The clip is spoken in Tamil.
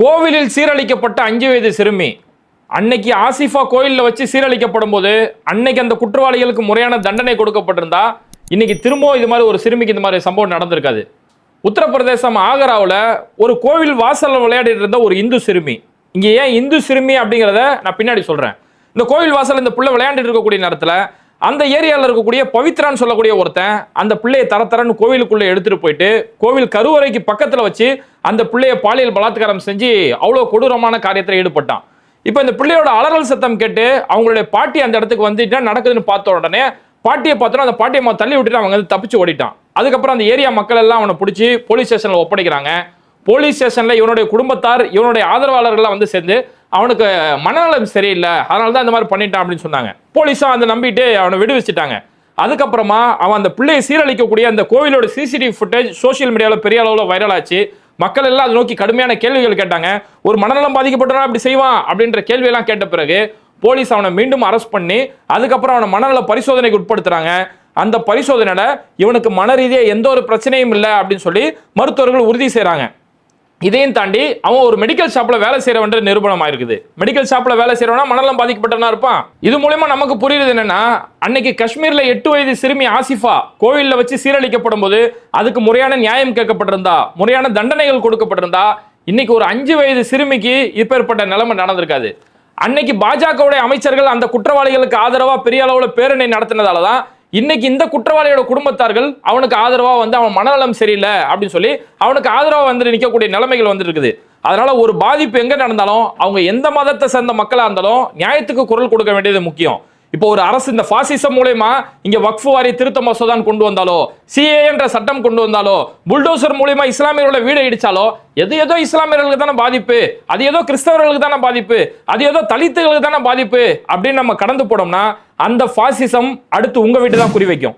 கோவிலில் சீரழிக்கப்பட்ட அஞ்சு வயது சிறுமி. அன்னைக்கு ஆசிஃபா கோயிலில் வச்சு சீரழிக்கப்படும் போது அன்னைக்கு அந்த குற்றவாளிகளுக்கு முறையான தண்டனை கொடுக்கப்பட்டிருந்தா இன்னைக்கு திரும்பவும் இது மாதிரி ஒரு சிறுமிக்கு இந்த மாதிரி சம்பவம் நடந்திருக்காது. உத்தரப்பிரதேசம் ஆகராவில் ஒரு கோவில் வாசலில் விளையாடிட்டு இருந்த ஒரு இந்து சிறுமி. இங்கே ஏன் இந்து சிறுமி அப்படிங்கிறத நான் பின்னாடி சொல்கிறேன் இந்த கோவில் வாசல் இந்த பிள்ளை விளையாண்டுட்டு இருக்கக்கூடிய நேரத்தில் அந்த ஏரியாவில் இருக்கக்கூடிய பவித்ரான்னு சொல்லக்கூடிய ஒருத்தன் அந்த பிள்ளையை தர தரன்னு எடுத்துகிட்டு போயிட்டு கோவில் கருவறைக்கு பக்கத்தில் வச்சு அந்த பிள்ளைய பாலியல் பலாத்காரம் செஞ்சு அவ்வளோ கொடூரமான காரியத்தில் ஈடுபட்டான். இப்போ இந்த பிள்ளையோட அலறல் சத்தம் கேட்டு அவங்களுடைய பாட்டி அந்த இடத்துக்கு வந்து என்ன நடக்குதுன்னு பார்த்த உடனே பாட்டியை பார்த்தோன்னா அந்த பாட்டியை அம்மா தள்ளி விட்டுட்டு அவங்க வந்து தப்பிச்சு ஓடிட்டான். அதுக்கப்புறம் அந்த ஏரியா மக்கள் எல்லாம் அவனை பிடிச்சி போலீஸ் ஸ்டேஷனில் ஒப்படைக்கிறாங்க. போலீஸ் ஸ்டேஷனில் இவனுடைய குடும்பத்தார் இவனுடைய ஆதரவாளர்கள்லாம் வந்து சேர்ந்து அவனுக்கு மனநலம் சரியில்லை அதனால தான் இந்த மாதிரி பண்ணிட்டான் அப்படின்னு சொன்னாங்க. போலீஸும் அதை நம்பிட்டு அவனை விடுவிச்சிட்டாங்க. அதுக்கப்புறமா அவன் அந்த பிள்ளையை சீரழிக்கக்கூடிய அந்த கோவிலோட சிசிடிவி ஃபுட்டேஜ் சோஷியல் மீடியாவில் பெரிய அளவில் வைரல் ஆச்சு. மக்கள் எல்லாம் அதை நோக்கி கடுமையான கேள்விகள் கேட்டாங்க. ஒரு மனநலம் பாதிக்கப்பட்டனா அப்படி செய்வான் அப்படின்ற கேள்வியெல்லாம் கேட்ட பிறகு போலீஸ் அவனை மீண்டும் அரெஸ்ட் பண்ணி அதுக்கப்புறம் அவனை மனநல பரிசோதனைக்கு உட்படுத்துறாங்க. அந்த பரிசோதனையில இவனுக்கு மன ரீதியாக எந்த ஒரு பிரச்சனையும் இல்லை அப்படின்னு சொல்லி மருத்துவர்கள் உறுதி செய்கிறாங்க இதையும் தாண்டி அவன் ஒரு மெடிக்கல் ஷாப்ல வேலை செய்யறவன்ற நிரூபணம் ஆயிருக்குது மெடிக்கல் ஷாப்ல வேலை செய்யறவனா மனநலம் பாதிக்கப்பட்டவனா இருப்பான். இது மூலயமா நமக்கு புரியுது என்னன்னா அன்னைக்கு காஷ்மீர்ல எட்டு வயது சிறுமி ஆசிஃபா கோவில்ல வச்சு சீரழிக்கப்படும் போது அதுக்கு முறையான நியாயம் கேட்கப்பட்டிருந்தா முறையான தண்டனைகள் கொடுக்கப்பட்டிருந்தா இன்னைக்கு ஒரு அஞ்சு வயது சிறுமிக்கு இப்பேற்பட்ட நிலைமை நடந்திருக்காது. அன்னைக்கு பாஜகவுடைய அமைச்சர்கள் அந்த குற்றவாளிகளுக்கு ஆதரவா பெரிய அளவுல பேரணி நடத்தினதால தான் இன்னைக்கு இந்த குற்றவாளியோட குடும்பத்தார்கள் அவனுக்கு ஆதரவா வந்து அவன் மனநலம் சரியில்லை அப்படின்னு சொல்லி அவனுக்கு ஆதரவா வந்து நிற்கக்கூடிய நிலைமைகள் வந்து இருக்குது. அதனால ஒரு பாதிப்பு எங்க நடந்தாலும் அவங்க எந்த மதத்தை சேர்ந்த மக்களா இருந்தாலும் நியாயத்துக்கு குரல் கொடுக்க வேண்டியது முக்கியம். இப்போ ஒரு அரசு இந்த பாசிசம் மூலயமா இங்க வக்ஃப் வாரி திருத்த மசோதான் கொண்டு வந்தாலோ சிஏ என்ற சட்டம் கொண்டு வந்தாலோ புல்டோசர் மூலயமா இஸ்லாமியர்களோட வீடு இடிச்சாலோ எது ஏதோ இஸ்லாமியர்களுக்கு தானே பாதிப்பு அது ஏதோ கிறிஸ்தவர்களுக்கு தானே பாதிப்பு அது ஏதோ தலித்துகளுக்கு தானே பாதிப்பு அப்படின்னு நம்ம கடந்து போனோம்னா அந்த பாசிசம் அடுத்து உங்க வீட்டு தான் குறி வைக்கும்.